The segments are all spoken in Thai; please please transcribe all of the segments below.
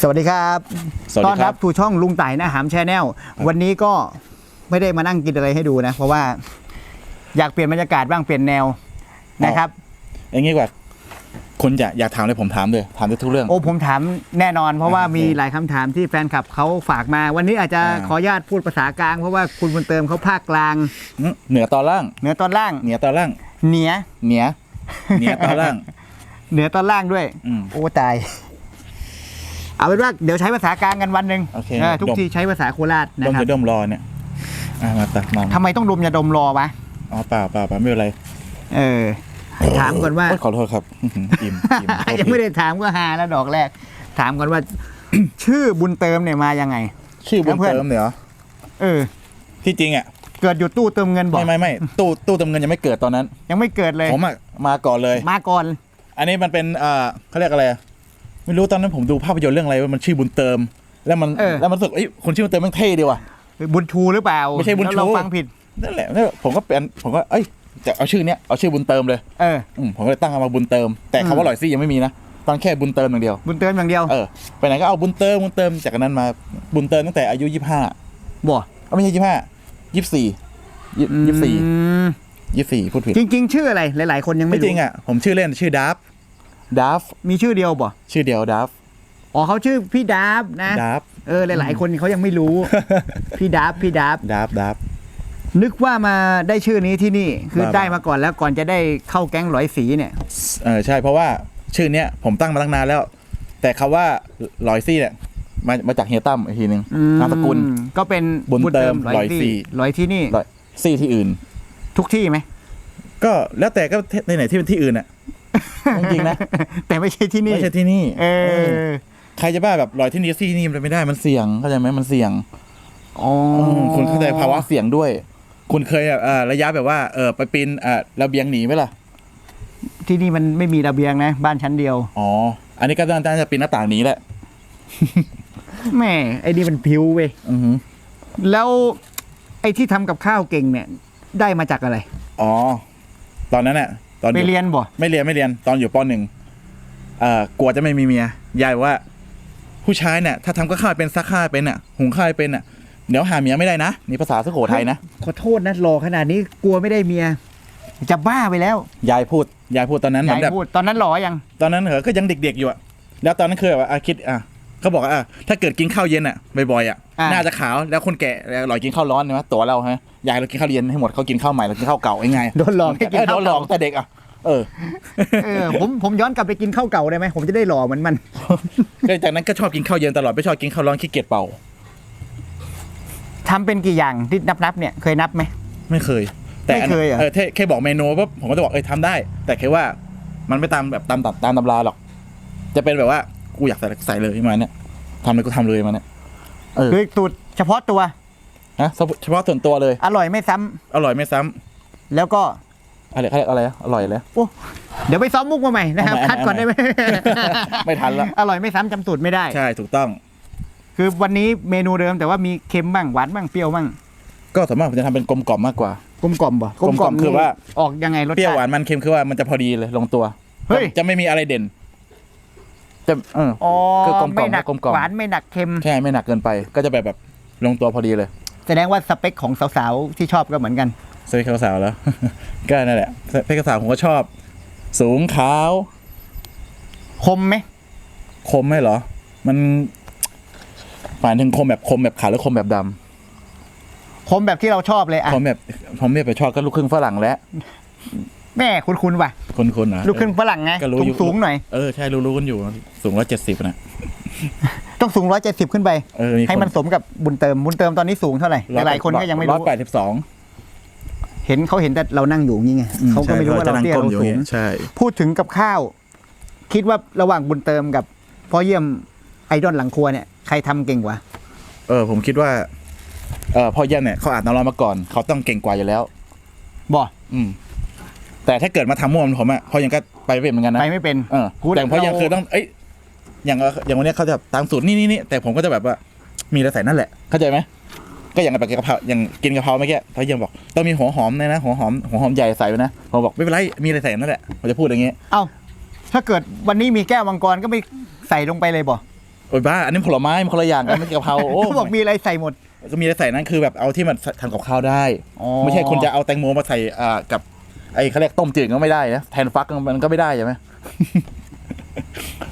สวัสดีครับสวัสดีครับ ต้อนรับสู่ช่องลุงไต่นะหามแชนแนลวันนี้ก็ไม่ได้มานั่งกินอะไรให้ดูนะ เพราะว่าอยากเปลี่ยนบรรยากาศบ้างเปลี่ยนแนวนะครับ อย่างงี้ดีกว่าคุณจะอยากถามเลยผมถามเลยถามได้ทุกเรื่อง โอ้ผมถามแน่นอน เพราะว่าโอเคมีหลายคำถามที่แฟนคลับเขาฝากมา วันนี้อาจจะอ่า ขออนุญาตพูดภาษากลาง เพราะว่าคุณบุญเติมเขาภาคกลาง อืมเหนือตอนล่าง เหนือตอนล่างเหนือตอนล่างเหนือเหนือเหนือตอนล่าง เหนือตอนล่างด้วย อืม โอ้ตาย เอาเป็นว่าเดี๋ยวใช้ภาษากลางกันวันหนึ่งโอเคเออทุกดม ทีใช้ภาษาโคราชดนะมครับจะดมรอเนี่ยอะมาตักมาทำไมต้องดมยาดมรอวะอ๋อเปล่าเปล่าเปล่าไม่เป็นไรเออ ถามก่อนว่า โยขอโทษครับอื้อหืออิ่มอิ่มโทษยังทีไม่ได้ถามก็หาแล้วดอกแรก ถามก่อนว่า ชื่อบุญเติมเนี่ยมายังไง ชื่อบุญเพื่อน เติมเนี่ยเหรอเออ ที่จริงอะเกิดอยู่ตู้เติมเงินบอกไม่ไม่ไม่ตู้ตู้เติมเงินยังไม่เกิดตอนนั้น ยังไม่เกิดเลย ผมอะมาก่อนเลย มาก่อน อันนี้มันเป็นเอ่อเขาเรียกอะไรอะ ไม่รู้ตอนนั้นผมดูภาพยนตร์เรื่องอะไรว่ามันชื่อบุญเติม แล้วมันแล้วมันรู้สึกเอ้ยคนชื่อบุญเติมมันเท่ดีว่ะ บุญชูหรือเปล่าไม่ใช่บุญชู แล้วเราฟังผิด นั่นแหละนั่นแหละผมก็เป็นผมก็เอ้ยจะเอาชื่อเนี้ยเอาชื่อบุญเติมเลยเออ อืมผมก็เลยตั้งมาบุญเติม แต่อืมคำว่าอร่อยซี่ยังไม่มีนะตอนแค่บุญเติมอย่างเดียว บุญเติมอย่างเดียวเออไปไหนก็เอาบุญเติมบุญเติมจากนั้นมาบุญเติมตั้งแต่อายุยี่ห้าบ่ไม่ใช่ยี่ห้ายี่สี่ยี่สี่อืมยี่สี่พูดผิด จริง ๆ ชื่ออะไรหลาย ๆ คนยังไม่ไม่จริงรู้อะผมชื่อเล่นชื่อดับ ดับมีชื่อเดียวบ่ชื่อเดียวดับอ๋อเขาชื่อพี่ดาบนะดับเออหลาย ๆ คนเขายังไม่รู้ พี่ดาบพี่ดาบดับดับนึกว่ามาได้ชื่อนี้ที่นี่คือบ้าได้มาก่อนแล้วก่อนจะได้เข้าแก๊งร้อยสีเนี่ยเออใช่เพราะว่าชื่อเนี้ยผมตั้งมาตั้งนานแล้ว แต่คำว่าลอยซี่เนี่ยมามาจากเฮียตั้มอีกทีหนึ่งอืมนามสกุลก็เป็นบุญเติมร้อยสี่ร้อยที่นี่ลอยซี่ที่อื่น ทุกที่ไหมก็แล้วแต่ก็ในไหนที่เป็นที่อื่นอะ จริงๆนะแต่ไม่ใช่ที่นี่ ไม่ใช่ที่นี่ เออ ใครจะบ้าแบบลอยที่นี่ซี่ที่นี่มันไม่ได้มันเสี่ยงเข้าใจไหมมันเสี่ยงอ๋อมคุณเข้าใจภาวะเสี่ยงด้วย คุณเคยแบบเอ่อระยะแบบว่าเออไปปีนเอ่อระเบียงหนีไหมล่ะ ที่นี่มันไม่มีระเบียงนะ บ้านชั้นเดียว อ๋อ อันนี้ก็น่าจะปีนหน้าต่างหนีแหละแม่ไอ้นี่มันพิวเว้ยอือหือแล้วไอ้ที่ทำกับข้าวเก่งเนี่ย ได้มาจากอะไร อ๋อ ตอนนั้นน่ะ ตอนอไปยู่เรียนบ่ไม่เรียนไม่เรียนตอนอยู่ปหนึ่งเอ่อกลัวจะไม่มีเมียยายบอกว่า ผู้ชายเนี่ยถ้าทำก็ข้าวเป็นซักข้าวเป็นอะ หุงข้าวเป็นอะเดี๋ยวหาเมียไม่ได้นะนี่ภาษาสุโขทัยนะขอโทษนะหล่อขนาดนี้กลัวไม่ได้เมีย จะบ้าไปแล้วยายพูดยายพูดตอนนั้นเหมืยาอยนแบบพูดตอนนั้นหล่อยัง ตอนนั้นเหรอก็ยังเด็กๆอยู่อะแล้วตอนนั้นเคยแบบว่าอะคิดอะ เขาบอกว่าอะถ้าเกิดกินข้าวเย็นอะบ่อยๆอะอ่าน่าจะขาวแล้วคนแก่อร่อยกินข้าวร้อนใช่ไหมตัวเราฮะยายเรากินข้าวเย็นให้หมดเขากินข้าวใหม่เรากินข้าวเก่าไอ้ไงโดนหลอกให้กินเออโดข้าวนหลเก่าอกแต่เด็กอะเออเออผมผมย้อนกลับไปกินข้าวเก่าได้ไหมผมจะได้หล่อเหมือนมัน ก็จากนั้นก็ชอบกินข้าวเย็นตลอดไม่ชอบกินข้าวร้อนขี้เกียจเป่า ทำเป็นกี่อย่างที่นับนับๆเนี่ยเคยนับไหม ไม่เคย แต่อันไม่เคยเหรอ เออแค่แค่บอกเมนูปุ๊บผมก็จะบอกเอ้ยทำได้ แต่แค่ว่ามันไม่ตามแบบตามตามตามตำราหรอก จะเป็นแบบว่า กูอยากใส่อะไรก็ใส่เลยมาเนี่ยทำเลยกูทำเลยมาเนี่ย เออ คือสูตรเฉพาะตัว นะเฉพาะส่วนตัวเลย อร่อยไม่ซ้ำอร่อยไม่ซ้ำแล้วก็ อะไรเขาเรียกอะไรอะอร่อยเลย โอ้เดี๋ยวไปซ้อมมุกมาใหม่นะครับ เอาใหม่คัดก่อนได้ไหมไม่ทันละ อร่อยไม่ซ้ำจำสูตรไม่ได้ ใช่ถูกต้อง คือวันนี้เมนูเดิมแต่ว่ามีเค็มบ้างหวานบ้างเปรี้ยวบ้างก็สามารถผมจะทำเป็นกลมกล่อมมากกว่า กลมกล่อมบ่กลมกล่อมคือว่า ออกยังไงรสเปรี้ยวชาหวาติ นมันเค็มคือว่ามันจะพอดีเลยลงตัวเฮ้ย จะไม่มีอะไรเด่น จะเอออ๋อคือกลมกล่อมไม่หนักกลมกล่อม หวานไม่หนักเค็มใช่ไม่หนักเกินไป ก็จะแบบแบบลงตัวพอดีเลยแสดงว่าสเปคของสาวๆที่ชอบก็เหมือนกัน สเปคสาวๆแล้ว ก็นั่นแหละสเปคสาวผมก็ชอบ สูงขาวคมไหมคมไหมเหรอ มันหมายถึงคมแบบคมแบบขาวหรือคมแบบดำคมแบบที่เราชอบเลยอะ คมแบบผมเนี่ยไปชอบก็ลูกครึ่งฝรั่งและ แม่คุ้นๆว่ะ คนคนๆนะลูกครึ่งฝรั่งไงก็รู้อยู่สูงๆหน่อย เออใช่รู้ๆกันอยู่สูงร้อยเจ็ดสิบนะต้องสูงร้อยเจ็ดสิบขึ้นไป เออให้มันสมกับบุญเติมบุญเติมตอนนี้สูงเท่าไหร่หลายๆคนก็ยังไม่ร้อรู้ยแปดสิบสองเห็นเขาเห็นแต่เรานั่งอยู่อย่างงี้ไงเขาก็ไม่รู้ว่าเราเตี้ยเราสูง ใช่ พูดถึงกับข้าว คิดว่าระหว่างบุญเติมกับพ่อเยี่ยมไอดอลหลังครัวเนี่ยใครทำเก่งกว่า เออผมคิดว่า เออพ่อเยี่ยมเนี่ยเขาอาบน้ำร้อนมาก่อนเขาต้องเก่งกว่าอยู่แล้ว บ่อืม แต่ถ้าเกิดมาทำม่วงผมอะพ่อยังก็ไปไม่เป็นเหมือนกันนะไปไม่เป็น เออกูแต่พ่อยังเราคือต้องเอ้ยอย่างอย่างวันเนี้ยเขาจะตามสูตรนี่นี่นี่แต่ผมก็จะแบบว่ามีอะไรใส่นั่นแหละเข้าใจไหมก็อย่างแบบกะเพราอย่างกินกะเพราเมื่อกี้พ่อยังบอกต้องมีหัวหอมนะนะหัวหอมหัวหอมใหญ่ใส่ไว้นะผมบอกไม่เป็นไรมีอะไรใส่นั่นแหละผมจะพูดอย่างงี้เอ้าถ้าเกิดวันนี้มีแก้วมังกรก็ไม่ใส่ลงไปเลยบ่โอ้ยบ้าอันนี้ผลไม้มันคนละอย่างกันไม่ใช่กะเพราโอ้เขาบอกมีอะไรใส่หมด ก็มีอะไรใส่นั่นคือแบบเอาที่มันทำกับข้าวได้ อ๋อ ไม่ใช่คุณจะเอาแตงโมมาใส่อ่ากับ ไอ้เขาเรียกต้มจืดก็ไม่ได้นะแทนฟักมันก็ไม่ได้ใช่ไหม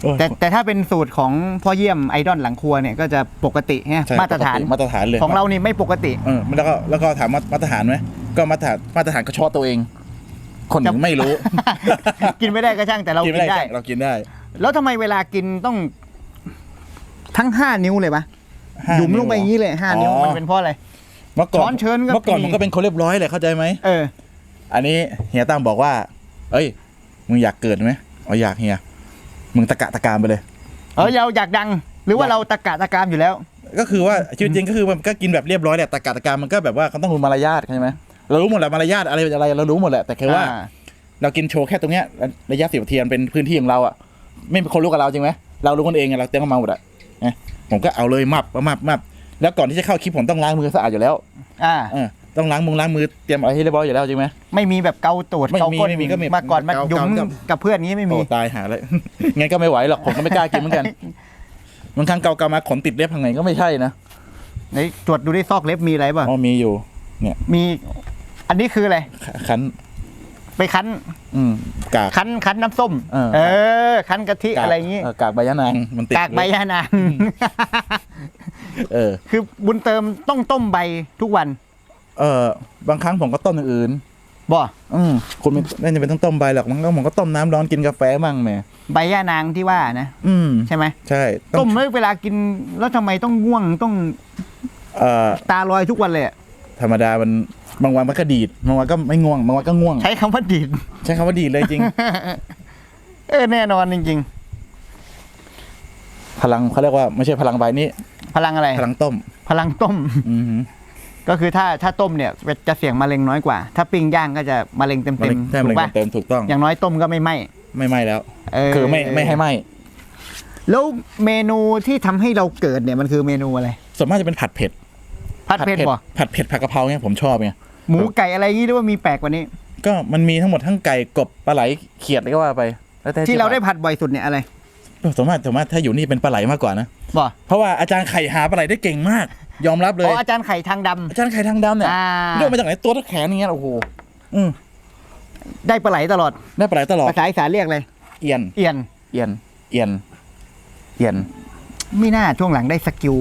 โอ้ยแต่แต่ถ้าเป็นสูตรของพ่อเยี่ยมไอดอลหลังครัวเนี่ยก็จะปกติฮะใช่มาตรฐานปกมาตรฐานเลยของเรานี่ไม่ปกติ เออแล้วก็แล้วก็ถามว่ามาตรฐานไหมก็มาตรฐานมาตรฐานก็เฉพาะตัวเอง คนอื่นไม่รู้ กินไม่ได้ก็ช่างแต่เรากินได้ เรากินได้ แล้วทำไมเวลากินต้องทั้งห้านิ้วเลยปะห้าหยุมลงไปอย่างนี้เลยห้านิ้วอ๋อ มันเป็นเพราะอะไร เมื่อก่อนช้อนเชิญก็เมื่อก่อนมีผมก็เป็นคนเรียบร้อยเลยเข้าใจไหม เออ อันนี้เฮียตั้มบอกว่า เอ้ย มึงอยากเกิดไหมอ๋ออยากเฮีย มึงตะกะตะการไปเลย เออเราอยากดัง หรือว่าเราตะกะตะกามอยู่แล้ว ก็คือว่าชีวิตจริงก็คือมันก็กินแบบเรียบร้อยแหละตะกะตะการมันก็แบบว่าเขาต้องรู้มารยาทใช่ไหมเรารู้หมดแหละมารยาทอะไรอะไรเรารู้หมดแหละแต่แค่ว่าอ่เรากินโชว์แค่ตรงเนี้ยระยะสิบนาทีมันเป็นพื้นที่ของเราอะไม่มีคนรู้กับเราจริงไหมเรารู้คนเองไงเราเต็มเข้ามาหมดอะนะผมก็เอาเลยมับมับมับแล้วก่อนที่จะเข้าคลิปผมต้องล้างมือสะอาดอยู่แล้ว อ่าเออ ต้องล้างมือล้างมือเตรียมอะไรให้เรียบร้อยอยู่แล้วจริงไหม ไม่มีแบบเกาตูดไม่มีเกาก้นไม่มีก็มีมาก่อนมาเกาหยุมเกา กับเพื่อนนี้ไม่มี โอ้ตายหาเลย งั้นก็ไม่ไหวหรอกผมก็ไม่กล้ากินเหมือนกันบางครั้งเกาเกามาขนติดเล็บทางไหนก็ไม่ใช่นะไหนตรวจดูที่ซอกเล็บมีอะไรป่ะ อ๋อมีอยู่มี อันนี้คืออะไรคันไปคั้น อืมกาก คั้นคั้นน้ำส้ม เออ เออ คั้นกะทิอะไรอย่างงี้ เกากใบยะนางมันติดกากใบยานาง เออ คือบุญเติมต้องต้มใบทุกวัน เออบางครั้งผมก็ต้มอย่างอื่นบ่อืมคุณไม่ไม่จำเป็นต้องต้มใบหรอกมันก็ผมก็ต้มน้ำร้อนกินกาแฟมั่งแหมใบย่านางที่ว่านะ อืมใช่ไหมใช่ต้มแล้วเวลากินแล้วทำไมต้องง่วงต้องเอ่อตาลอยทุกวันเลยอะธรรมดามันบางวันมันก็ดีดบางวันก็ไม่ง่วงบางวันก็ง่วง ใช้คำว่าดีด ใช้คำว่าดีดเลยจริง เออแน่นอนจริง พลังเขาเรียกว่าไม่ใช่พลังใบนี้ ๆ พลังอะไร พลังต้ม พลังต้ม อือหือ ก็คือถ้าถ้าต้มเนี่ยจะเสี่ยงมะเร็งน้อยกว่า ถ้าปิ้งย่างก็จะมะเร็งเต็มมะเต็เร็มงใช่ถูมะเร็กงปะเต็มถูกต้องอย่างน้อยต้มก็ไม่ไหม้ไม่ไหม้แล้วเออคือไม่ไม่ให้ไหม้แล้วเมนูที่ทำให้เราเกิดเนี่ยมันคือเมนูอะไรส่วนมากจะเป็นผัดเผ็ดผัดเผ็ดบ่ผัดเผ็ดผัดกะเพราเนี่ยผมชอบไงหมูไก่อะไรอย่างงี้หรือว่ามีแปลกกว่านี้ ก็มันมีทั้งหมดทั้งไก่กบปลาไหลเขียดอะไรก็ว่าไปแล้วแต่ที่เราได้ผัดบ่อยสุดเนี่ยอะไรส่วนมากส่วนมากถ้าอยู่นี่เป็นปลาไหลมากกว่านะบ่เพราะว่าอาจารย์ไข่หาปลาไหลได้เก่งมาก ยอมรับเลอ๋ยออาจารย์ไข่ทางดำอาจารย์ไข่ทางดำเนี่ยอ่าเลือกมาจากไหนตัวเท่าแขนอย่างเงี้ยโอ้โหอืมได้ปลาไหลตลอดได้ปลาไหลตลอดภาษาอีสานเรียกเลย เอียน เอียน เอียน เอียน เอียน ไม่น่าช่วงหลังได้สกิล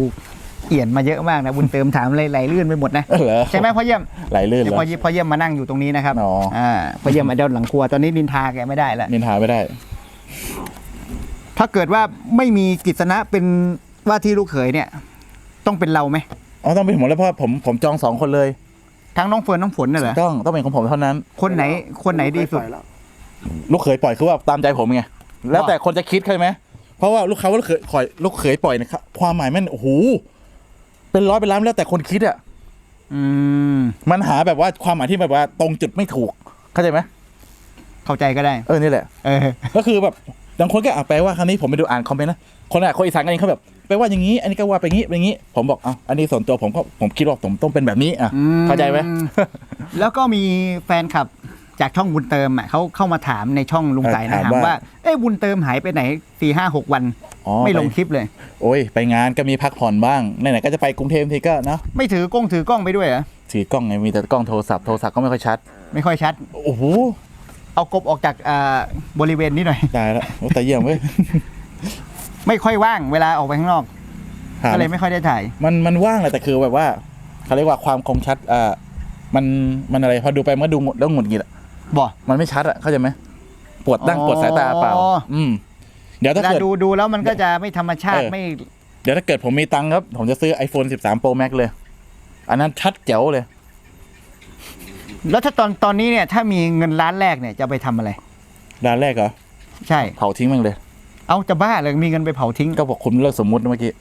เอียนมาเยอะมากนะ บุญเติมถามอะไรไหลลื่นไปหมดนะ เออเหรอใช่ไหมพ่อเยี่ยมไหลลื่นเดี๋ยเหรวอพ่อเยี่ยมพ่อเยี่ยมมานั่งอยู่ตรงนี้นะครับอ๋ออ่าพ่อเยี่ยมมาเดินหลังครัวตอนนี้นินทาแกไม่ได้แล้วนินทาไม่ได้ ถ้าเกิดว่าไม่มีกิษณะเป็นว่าที่ลูกเขยเนี่ย ต้องเป็นเราไหมอ๋อต้องเป็นผมแล้วเพราะผมผมจองสองคนเลยทั้งน้องเฟิร์นน้องฝนน่ะเหรอต้องต้องเป็นของผมเท่านั้น คนไหนคนไหนดีสุด ลูกเขยปล่อยคือว่าตามใจผมไงแล้วแต่คนจะคิดใช่ไหมเพราะว่าลูกเขาว่าลูกเขยปล่อยลูกเขยปล่อยเนะครับความหมายมันโอ้โหเป็นร้อยเป็นล้านแล้วแต่คนคิดอะอืมมันหาแบบว่าความหมายที่แบบว่าตรงจุดไม่ถูกเข้าใจไหมเข้าใจก็ได้เออนี่แหละเออก็คือแบบบางคนก็อะแปลว่าครั้งนี้ผมไปดูอ่านคอมเมนต์นะคนอะคนอีสานกันเองเขาแบบ แปลว่าอย่างนี้ อันนี้ก็ว่าไปงี้ไปงี้ ผมบอกอะอันนี้ส่วนตัวผมก็ผมคิดว่าผมต้องเป็นแบบนี้อะอืมเข้าใจไหม แล้วก็มีแฟนคลับจากช่องบุญเติมอะเขาเข้ามาถามในช่องลุงไก่นะถามว่า เอ้บุญเติมหายไปไหนสี่ห้าหกวัน อ๋อไม่ลงปคลิปเลย โอ้ยไปงานก็มีพักผ่อนบ้างไหนๆก็จะไปกรุงเทพทีก็เนาะไม่ถือกล้องถือกล้องไปด้วยเหรอถือกล้องไงมีแต่กล้องโทรศัพท์โทรศัพท์ก็ไม่ค่อยชัดไม่ค่อยชัด โอ้โหเอากบออกจากอ่าบริเวณนี้หน่อย ตายแล้วโอ้แต่เยี่ยมเว้ย ไม่ค่อยว่างเวลาออกไปข้างนอกหาก็เลยไม่ค่อยได้ถ่าย มันมันว่างแหละแต่คือแบบว่าเขาเรียกว่าความคมชัดอ่ามันมันอะไรพอดูไปมันก็ดูหมดแล้วหงุดหงิดอะบ่ มันไม่ชัดอะเข้าใจไหมปวดดั้งอ๋อ ปวดสายตาเปล่า อืม เดี๋ยวเวถ้าลาเกิด ดูดูแล้วมันก็จะไม่ธรรมชาติเออ ไม่ เดี๋ยวถ้าเกิดผมมีตังค์ครับ ผมจะซื้อ iPhone 13 Pro Max เลย อันนั้นชัดแจ๋วเลย แล้วถ้าตอนตอนนี้เนี่ยถ้ามีเงินล้านแรกเนี่ยจะเอาไปทำอะไร ร้านแรกเหรอ ใช่ เผาทิ้งมันเลย เอาจะบ้าเลยมีเงินไปเผาทิ้งก็บอกคุณเลิกสมมุติเมื่อกี้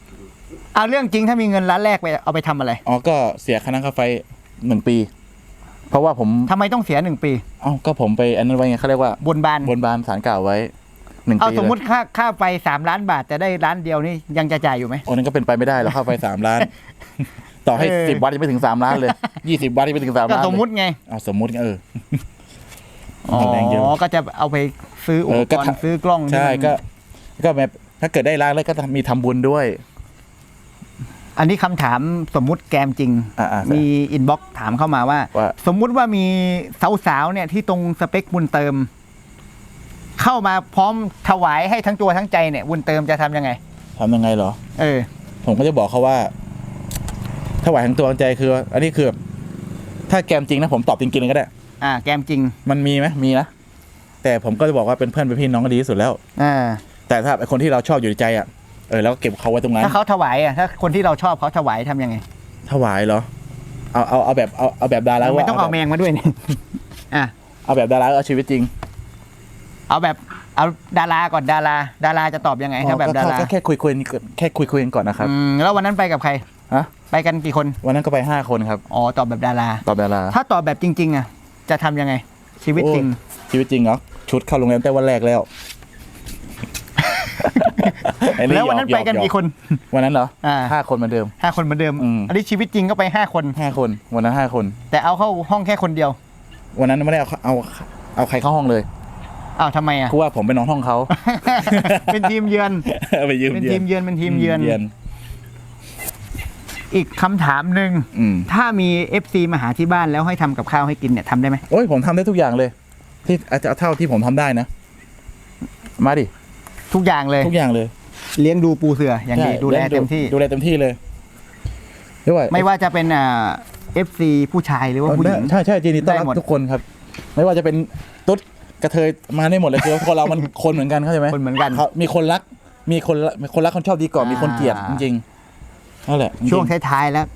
เอาเรื่องจริงถ้ามีเงินล้านแรกไปเอาไปทำอะไรอ๋อก็เสียค่าน้ำค่าไฟหนึ่งปี เพราะว่าผมทำไมต้องเสียหนึ่งปี เอ้าก็ผมไปอันนั้นไว้ไงเขาเรียกว่าบนบานบนบานสารกล่าวไว้หนึ่งเอาปีสมมติเลยค่าค่าไฟสามล้านบาทแต่ได้ล้านเดียวนี่ยังจะจ่ายอยู่ไหม โอ้นั่นก็เป็นไปไม่ได้แล้วค่าไฟสามล้าน ต่อให้เออ สิบวัตต์ยังไม่ถึงสามล้านเลยยี่สิบวัตต์ยังไม่ถึงสามก็ล้านสมมุติไงเอาสมมุติไงเออ อ๋อแรงเยอะก็จะเอาไปซื้ออุปเออกก็รณ์ทำ ซื้อกล้องใช่ที่มันก็ ก็แบบถ้าเกิดได้ล้างแล้วก็มีทำบุญด้วย อันนี้คำถามสมมุติแกมจริงอ่าๆมีอินบ็อกถามเข้ามาว่าว่า สมมุติว่ามีสาวๆเนี่ยที่ตรงสเปคบุญเติม เข้ามาพร้อมถวายให้ทั้งตัวทั้งใจเนี่ยบุญเติมจะทำยังไงทำยังไงเหรอ เออ ผมก็จะบอกเขาว่าถวายทั้งตัวทั้งใจคือ อันนี้คือ ถ้าแกมจริงนะผมตอบจริงๆเลยก็ได้ อ่า แกมจริง มันมีไหมมีนะแต่ผมก็จะบอกว่าเป็นเพื่อนเป็นพี่น้องก็ดีที่สุดแล้ว อ่า แต่ถ้าไอ้คนที่เราชอบอยู่ในใจอะเออแล้วก็เก็บเขาไว้ตรงนั้น ถ้าเขาถวายอะถ้าคนที่เราชอบเขาถวายทำยังไง ถวายเหรอ เอาเอาเอาแบบเอาเอาแบบดาราไม่ว่าต้องเอาแมงมาด้วยเนี่ยอะเอาแบบดาราเอาชีวิตจริง เอาแบบเอาดาราก่อนดารา ดาราจะตอบยังไงถ้าแบบดาราก็แค่คุยคุยแค่คุยคุยกันก่อนนะครับอืมแล้ววันนั้นไปกับใครฮะไปกันกี่คน วันนั้นก็ไปห้าคนครับอ๋อตอบแบบดารา ตอบดารา ถ้าตอบแบบจริง ๆ อะ จะทำยังไง ชีวิตจริงโอ้ชีวิตจริงเหรอชุดเข้าโรงแรมแต่วันแรกแล้วไอ้ แล้ววันนั้นหยไปอกันหยอกี่คน วันนั้นเหรออ่าห้าคนเหมือนเดิมห้าคนเหมือนเดิมอืมอันนี้ชีวิตจริงก็ไปห้าคนห้าคน วันนั้นห้าคน แต่เอาเข้าห้องแค่คนเดียว วันนั้นไม่ได้เอาเอาเอาใครเข้าห้องเลยอ้าวทำไมอะเพราะว่าผมเป็นน้องห้องเขาเป็นทีมเยือนไปยืมเป็นทีมเยือน เป็นทีมเยือนยืนอีกคำถามหนึ่งอืมถ้ามี FC มาหาที่บ้านแล้วให้ทำกับข้าวให้กินเนี่ยทำได้ไหมโอ้ยผมทำได้ทุกอย่างเลย ที่อาจจะเท่าที่ผมทำได้นะ มาดิ ทุกอย่างเลย ทุกอย่างเลยเลี้ยงดูปูเสืออย่างดีใช่ดูแลเต็มที่ ดูแลเต็มที่เลยด้วยไม่ว่าจะเป็นอ่า FC ผู้ชายหรือว่าผู้หญิง ใช่ใช่ยินดีต้อนรัได้หมดบทุกคนครับ ไม่ว่าจะเป็นตุ๊ดกระเทยมาได้หมดเลยคือคนเรามัน คนเหมือนกันเข้าใจไหมคนเหมือนกัน เขามีคนรัก มีคนรักมีคนรักคนชอบดีก่อนอ่ามีมีคนเกลียดจริงๆนั่นแหละจริๆช่วงท้ายๆแล้ว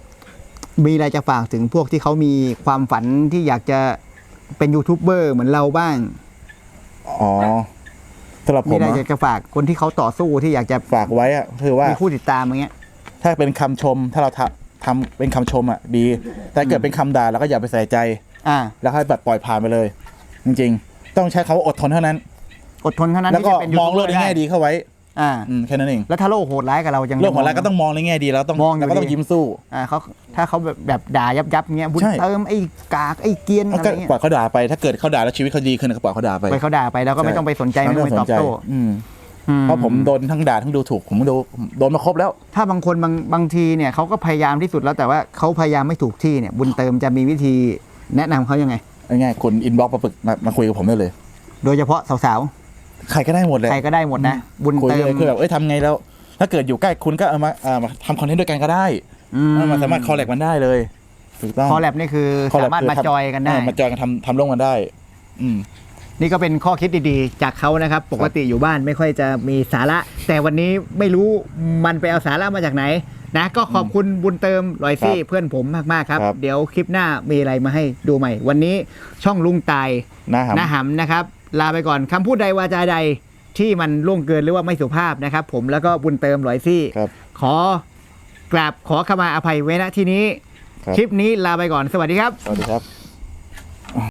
มีอะไรจะฝากถึงพวกที่เขามีความฝันที่อยากจะเป็นยูทูบเบอร์เหมือนเราบ้าง อ๋อสำหรับผมีมอะไรอะอยากจะฝากคนที่เขาต่อสู้ที่อยากจะฝากไว้อะคือว่า มีผู้ติดตามอย่างเงี้ย ถ้าเป็นคำชมถ้าเราทำทำเป็นคำชมอะดี แต่เกิดเป็นคำด่าเราก็อย่าไปใส่ใจ อ่า แล้วให้แบบปล่อยผ่านไปเลย จริงๆ ต้องใช้คำว่าอดทนเท่านั้น อดทนเท่านั้นแล้วที่ก็จะเป็นยูมองทูบเบโลอกร์ในได้แง่ดีเข้าไว้ อ่า อืมแค่นั้นเองแล้วถ้าโลกโหดร้ายกับเรายังเรื่องของเรามก็ต้องมองในแง่ดีแล้วต้องมองอยู่เราก็ต้องดี ยิ้มสู้อ่าเขา ถ้าเขาแบบแบบด่ายับยับๆเงี้ยบุญใช่ เติมไอ้กากไอ้เกรียนแล้วอะไรก็เงี้ยปล่อยเขาด่าไปถ้าเกิดเขาด่าแล้วชีวิตเขาดีขึ้นก็ปล่อยเขาด่าไปไปเขาด่าไปแล้วก็ไม่ต้องไปสนใจไม่ต้องไปตอบโต้อืมอื เพราะผมโดนทั้งด่าทั้งดูถูกผมโดนโดนมาครบแล้ว ถ้าบางคนบางบางทีเนี่ยเขาก็พยายามที่สุดแล้วแต่ว่าเขาพยายามไม่ถูกที่เนี่ยบุญเติมจะมีวิธีแนะนำเขายังไง ง่ายๆคุณอินบ็อกมาปรึกมามาคุยกับผมได้เลย โดยเฉพาะสาวใครก็ได้หมดเลยๆใครก็ได้หมดนะ บุญคุยเติเลมยคือแบบเอ้ยทำไงแล้ว ถ้าเกิดอยู่ใกล้คุณก็เอามาเอามาทำคอนเทนต์ด้วยกันก็ได้ อืมมันสามารถคอลแลกมันได้เลยถูกต้อง คอแลบนี่คือ collab สามารถคือมาทำจอยกันได้เออมาจอยกันทำทำร่วมกันได้ อืม นี่ก็เป็นข้อคิดดีๆ จากเขานะครับ ปกติอยู่บ้านไม่ค่อยจะมีสาระ แต่วันนี้ไม่รู้มันไปเอาสาระมาจากไหน นะ ก็ขอบคุณบุญเติมลอยซี่ครับเพื่อนผมมากๆครับ ครับ เดี๋ยวคลิปหน้ามีอะไรมาให้ดูใหม่ วันนี้ช่องลุงตาย นะครับ นะหำนะครับ ลาไปก่อนคำพูดใดวาจาใดที่มันล่วงเกินหรือว่าไม่สุภาพนะครับ ผมแล้วก็บุญเติมลอยซี่ ครับ ขอ กราบขอขมาอภัยไว้ณที่นี้ ครับ คลิปนี้ลาไปก่อนสวัสดีครับ สวัสดีครับ